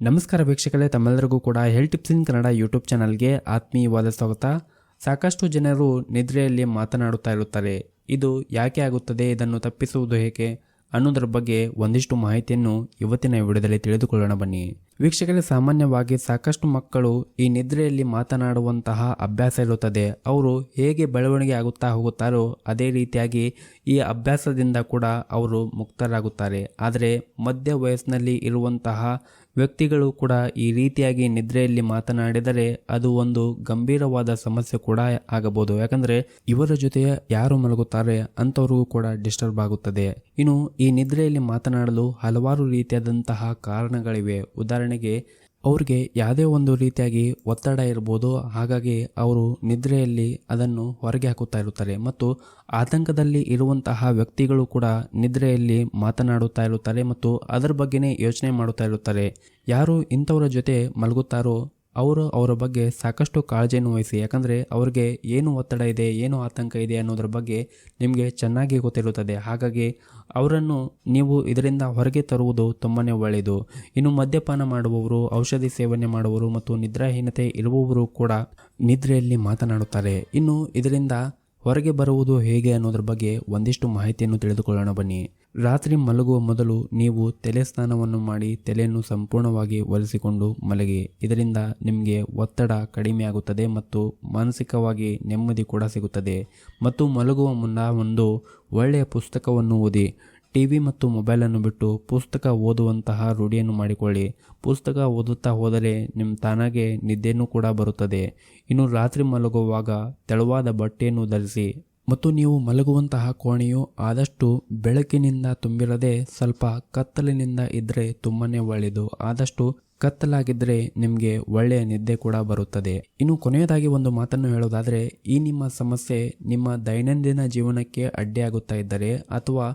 ನಮಸ್ಕಾರ ವೀಕ್ಷಕರೇ, ತಮ್ಮೆಲ್ಲರಿಗೂ ಕೂಡ health tips in Kannada YouTube ಚಾನಲ್ಗೆ ಆತ್ಮೀಯವಾದ ಸ್ವಾಗತ. ಸಾಕಷ್ಟು ಜನರು ನಿದ್ರೆಯಲ್ಲಿ ಮಾತನಾಡುತ್ತಾ ಇರುತ್ತಾರೆ. ಇದು ಯಾಕೆ ಆಗುತ್ತದೆ, ಇದನ್ನು ತಪ್ಪಿಸುವುದು ಹೇಗೆ ಅನ್ನೋದರ ಬಗ್ಗೆ ಒಂದಿಷ್ಟು ಮಾಹಿತಿಯನ್ನು ಇವತ್ತಿನ ವಿಡಿಯೋದಲ್ಲಿ ತಿಳಿದುಕೊಳ್ಳೋಣ ಬನ್ನಿ. ವೀಕ್ಷಕರೇ ಸಾಮಾನ್ಯವಾಗಿ ಸಾಕಷ್ಟು ಮಕ್ಕಳು ಈ ನಿದ್ರೆಯಲ್ಲಿ ಮಾತನಾಡುವಂತಹ ಅಭ್ಯಾಸ ಇರುತ್ತದೆ. ಅವರು ಹೇಗೆ ಬೆಳವಣಿಗೆ ಆಗುತ್ತಾ ಹೋಗುತ್ತಾರೋ ಅದೇ ರೀತಿಯಾಗಿ ಈ ಅಭ್ಯಾಸದಿಂದ ಕೂಡ ಅವರು ಮುಕ್ತರಾಗುತ್ತಾರೆ. ಆದರೆ ಮಧ್ಯ ವಯಸ್ಸಿನಲ್ಲಿ ಇರುವಂತಹ ವ್ಯಕ್ತಿಗಳು ಕೂಡ ಈ ರೀತಿಯಾಗಿ ನಿದ್ರೆಯಲ್ಲಿ ಮಾತನಾಡಿದರೆ ಅದು ಒಂದು ಗಂಭೀರವಾದ ಸಮಸ್ಯೆ ಕೂಡ ಆಗಬಹುದು. ಯಾಕಂದರೆ ಇವರ ಜೊತೆ ಯಾರು ಮಲಗುತ್ತಾರೆ ಅಂಥವ್ರಿಗೂ ಕೂಡ ಡಿಸ್ಟರ್ಬ್ ಆಗುತ್ತದೆ. ಇನ್ನು ಈ ನಿದ್ರೆಯಲ್ಲಿ ಮಾತನಾಡಲು ಹಲವಾರು ರೀತಿಯಾದಂತಹ ಕಾರಣಗಳಿವೆ. ಉದಾಹರಣೆಗೆ, ಅವ್ರಿಗೆ ಯಾವುದೇ ಒಂದು ರೀತಿಯಾಗಿ ಒತ್ತಡ ಇರ್ಬೋದು, ಹಾಗಾಗಿ ಅವರು ನಿದ್ರೆಯಲ್ಲಿ ಅದನ್ನು ಹೊರಗೆ ಹಾಕುತ್ತಾ ಇರುತ್ತಾರೆ. ಮತ್ತು ಆತಂಕದಲ್ಲಿ ಇರುವಂತಹ ವ್ಯಕ್ತಿಗಳು ಕೂಡ ನಿದ್ರೆಯಲ್ಲಿ ಮಾತನಾಡುತ್ತಾ ಇರುತ್ತಾರೆ ಮತ್ತು ಅದರ ಬಗ್ಗೆನೇ ಯೋಚನೆ ಮಾಡುತ್ತಾ ಇರುತ್ತಾರೆ. ಯಾರು ಇಂಥವರ ಜೊತೆ ಮಲಗುತ್ತಾರೋ ಅವರು ಅವರ ಬಗ್ಗೆ ಸಾಕಷ್ಟು ಕಾಳಜಿಯನ್ನು ವಹಿಸಿ. ಯಾಕಂದರೆ ಅವ್ರಿಗೆ ಏನು ಒತ್ತಡ ಇದೆ, ಏನು ಆತಂಕ ಇದೆ ಅನ್ನೋದ್ರ ಬಗ್ಗೆ ನಿಮಗೆ ಚೆನ್ನಾಗಿ ಗೊತ್ತಿರುತ್ತದೆ. ಹಾಗಾಗಿ ಅವರನ್ನು ನೀವು ಇದರಿಂದ ಹೊರಗೆ ತರುವುದು ತುಂಬಾ ಒಳ್ಳೆಯದು. ಇನ್ನು ಮದ್ಯಪಾನ ಮಾಡುವವರು, ಔಷಧಿ ಸೇವನೆ ಮಾಡುವವರು ಮತ್ತು ನಿದ್ರಾಹೀನತೆ ಇರುವವರು ಕೂಡ ನಿದ್ರೆಯಲ್ಲಿ ಮಾತನಾಡುತ್ತಾರೆ. ಇನ್ನು ಇದರಿಂದ ಹೊರಗೆ ಬರುವುದು ಹೇಗೆ ಅನ್ನೋದ್ರ ಬಗ್ಗೆ ಒಂದಿಷ್ಟು ಮಾಹಿತಿಯನ್ನು ತಿಳಿದುಕೊಳ್ಳೋಣ ಬನ್ನಿ. ರಾತ್ರಿ ಮಲಗುವ ಮೊದಲು ನೀವು ತಲೆ ಸ್ನಾನವನ್ನು ಮಾಡಿ ತಲೆಯನ್ನು ಸಂಪೂರ್ಣವಾಗಿ ಒರೆಸಿಕೊಂಡು ಮಲಗಿ. ಇದರಿಂದ ನಿಮಗೆ ಒತ್ತಡ ಕಡಿಮೆಯಾಗುತ್ತದೆ ಮತ್ತು ಮಾನಸಿಕವಾಗಿ ನೆಮ್ಮದಿ ಕೂಡ ಸಿಗುತ್ತದೆ. ಮತ್ತು ಮಲಗುವ ಮುನ್ನ ಒಂದು ಒಳ್ಳೆಯ ಪುಸ್ತಕವನ್ನು ಓದಿ. ಟಿ ವಿ ಮತ್ತು ಮೊಬೈಲನ್ನು ಬಿಟ್ಟು ಪುಸ್ತಕ ಓದುವಂತಹ ರೂಢಿಯನ್ನು ಮಾಡಿಕೊಳ್ಳಿ. ಪುಸ್ತಕ ಓದುತ್ತಾ ಹೋದರೆ ನಿಮ್ಮ ತಾನಾಗೆ ನಿದ್ದೆಯೂ ಕೂಡ ಬರುತ್ತದೆ. ಇನ್ನು ರಾತ್ರಿ ಮಲಗುವಾಗ ತೆಳುವಾದ ಬಟ್ಟೆಯನ್ನು ಧರಿಸಿ ಮತ್ತು ನೀವು ಮಲಗುವಂತಹ ಕೋಣೆಯು ಆದಷ್ಟು ಬೆಳಕಿನಿಂದ ತುಂಬಿರದೆ ಸ್ವಲ್ಪ ಕತ್ತಲಿನಿಂದ ಇದ್ದರೆ ತುಂಬನೇ ಒಳ್ಳೆಯದು. ಆದಷ್ಟು ಕತ್ತಲಾಗಿದ್ದರೆ ನಿಮಗೆ ಒಳ್ಳೆಯ ನಿದ್ದೆ ಕೂಡ ಬರುತ್ತದೆ. ಇನ್ನು ಕೊನೆಯದಾಗಿ ಒಂದು ಮಾತನ್ನು ಹೇಳೋದಾದರೆ ಈ ನಿಮ್ಮ ಸಮಸ್ಯೆ ನಿಮ್ಮ ದೈನಂದಿನ ಜೀವನಕ್ಕೆ ಅಡ್ಡಿಯಾಗುತ್ತಾ ಇದ್ದರೆ ಅಥವಾ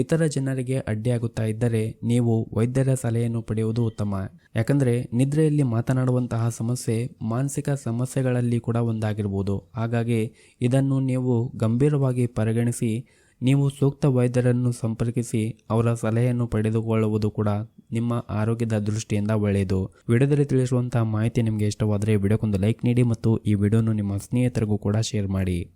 ಇತರ ಜನರಿಗೆ ಅಡ್ಡಿಯಾಗುತ್ತಾ ಇದ್ದರೆ ನೀವು ವೈದ್ಯರ ಸಲಹೆಯನ್ನು ಪಡೆಯುವುದು ಉತ್ತಮ. ಯಾಕಂದರೆ ನಿದ್ರೆಯಲ್ಲಿ ಮಾತನಾಡುವಂತಹ ಸಮಸ್ಯೆ ಮಾನಸಿಕ ಸಮಸ್ಯೆಗಳಲ್ಲಿ ಕೂಡ ಒಂದಾಗಿರ್ಬೋದು. ಹಾಗಾಗಿ ಇದನ್ನು ನೀವು ಗಂಭೀರವಾಗಿ ಪರಿಗಣಿಸಿ, ನೀವು ಸೂಕ್ತ ವೈದ್ಯರನ್ನು ಸಂಪರ್ಕಿಸಿ, ಅವರ ಸಲಹೆಯನ್ನು ಪಡೆದುಕೊಳ್ಳುವುದು ಕೂಡ ನಿಮ್ಮ ಆರೋಗ್ಯದ ದೃಷ್ಟಿಯಿಂದ ಒಳ್ಳೆಯದು. ವಿಡಿಯೋದಲ್ಲಿ ತಿಳಿಸುವಂತಹ ಮಾಹಿತಿ ನಿಮಗೆ ಇಷ್ಟವಾದರೆ ವಿಡಿಯೋಕ್ಕೊಂದು ಲೈಕ್ ನೀಡಿ ಮತ್ತು ಈ ವಿಡಿಯೋನು ನಿಮ್ಮ ಸ್ನೇಹಿತರಿಗೂ ಕೂಡ ಶೇರ್ ಮಾಡಿ.